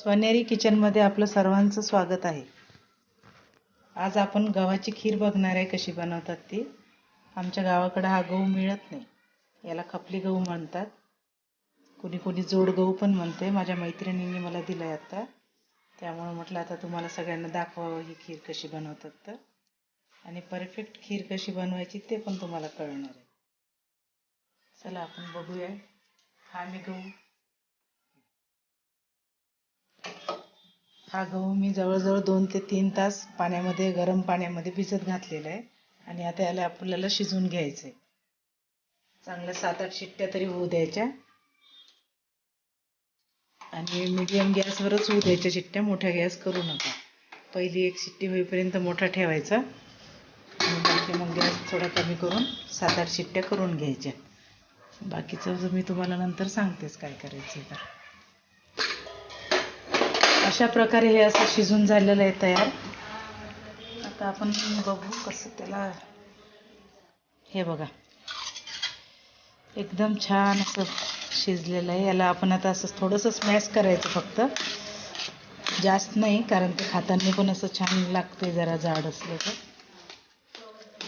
स्वनेरी किचनमध्ये आपलं सर्वांचं स्वागत आहे. आज आपण गव्हाची खीर बघणार आहे कशी बनवतात ती. आमच्या गावाकडं हा गहू मिळत नाही. याला खपली गहू म्हणतात. कोणी कोणी जोड गहू पण म्हणते. माझ्या मैत्रिणींनी मला दिलं आहे आता. त्यामुळे म्हटलं आता तुम्हाला सगळ्यांना दाखवावं ही खीर कशी बनवतात तर. आणि परफेक्ट खीर कशी बनवायची ते पण तुम्हाला कळणार आहे. चला आपण बघूया. हा मी गहू हा गहू मी जवळजवळ दोन ते तीन तास पाण्यामध्ये गरम पाण्यामध्ये भिजत घातलेला आहे. आणि आता याला आपल्याला शिजवून घ्यायचं आहे. चांगल्या सात आठ शिट्ट्या तरी होऊ द्यायच्या. आणि मीडियम गॅसवरच होऊ द्यायच्या शिट्ट्या मोठ्या गॅस करू नका. पहिली एक शिट्टी होईपर्यंत मोठा ठेवायचा. आणि बाकी मग गॅस थोडा कमी करून सात आठ शिट्ट्या करून घ्यायच्या. बाकीचं मी तुम्हाला नंतर सांगतेच काय करायचं तर. अशा प्रकारे हे असं शिजून झालेलं आहे तयार. आता आपण बघू कसं त्याला हे बघा. एकदम छान असं शिजलेलं आहे. याला आपण आता असं थोडंसं स्मॅश करायचं फक्त. जास्त नाही कारण ते खाताना पण असं छान लागते जरा जाड असलं तर.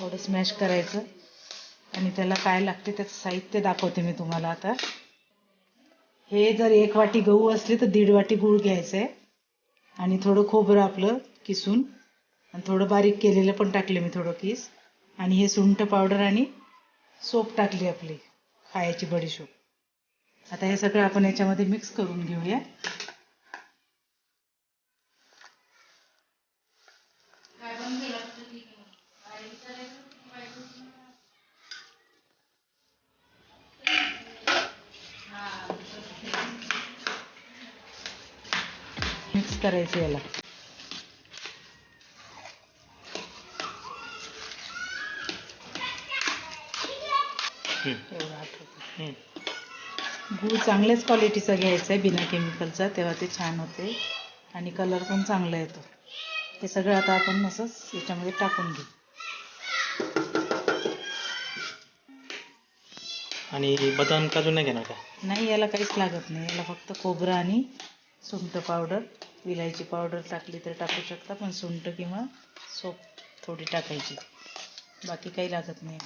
थोडं स्मॅश करायचं. आणि त्याला काय लागते त्याचं साहित्य दाखवते मी तुम्हाला आता. हे जर एक वाटी गहू असली तर दीड वाटी गूळ घ्यायचं आहे आणि थोडं खोबरं आपलं किसून आणि थोडं बारीक केलेलं पण टाकलं मी थोडं किस. आणि हे सुंठ पावडर आणि सोप टाकली आपली खायची बडीशोप. आता हे सगळं आपण याच्यामध्ये मिक्स करून घेऊया मिक्स करायचं याला. गूळ चांगल्याच क्वालिटीचा घ्यायचा आहे बिना केमिकलचा तेव्हा ते छान होते. आणि कलर पण चांगला येतो. हे सगळं आता आपण असंच याच्यामध्ये टाकून घेऊ. आणि बदाम काजू नाही घेणार का? नाही याला काहीच लागत नाही. याला फक्त खोबरं आणि सुंठ पावडर विलायची पावडर टाकली तर टाकू शकता पण सुंठ किंवा सोप थोडी टाकायची. बाकी काही लागत नाही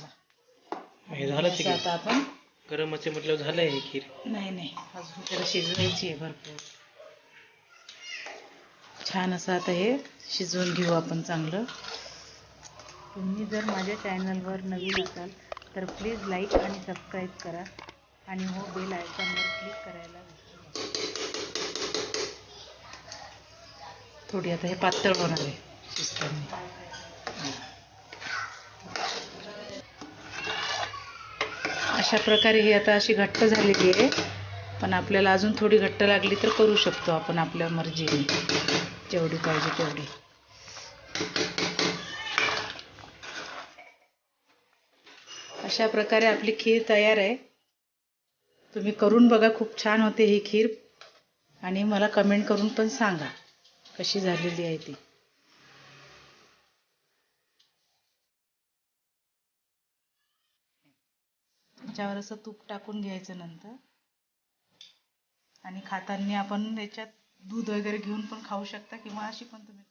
हे झालं असं आता आपण गरम असे म्हटल्यावर झालंय हे खीर? नाही नाही. अजून त्याला शिजवायची आहे भरपूर. छान असं आता हे शिजवून घेऊ आपण चांगलं. तुम्ही जर माझ्या चॅनलवर नवीन असाल तर प्लीज लाईक आणि सबस्क्राईब करा. आणि हो बेल आयकॉनवर क्लिक करायला विसरू नका. थोडी आता हे पातळ होणार आहे शिजताना अशा प्रकारे ही आता अशी घट्ट झालेली आहे. पण आपल्याला अजून थोडी घट्ट लागली तर करू शकतो आपण आपल्या मर्जीने. जेवढी पाहिजे तेवढी. अशा प्रकारे आपली खीर तयार आहे. तुम्ही करून बघा खूप छान होते ही खीर. आणि मला कमेंट करून पण सांगा. कशी झालेली आहे ती. त्याच्यावर असं तूप टाकून घ्यायचं नंतर. आणि खाताना आपण याच्यात दूध वगैरे घेऊन पण खाऊ शकता किंवा अशी पण तुम्ही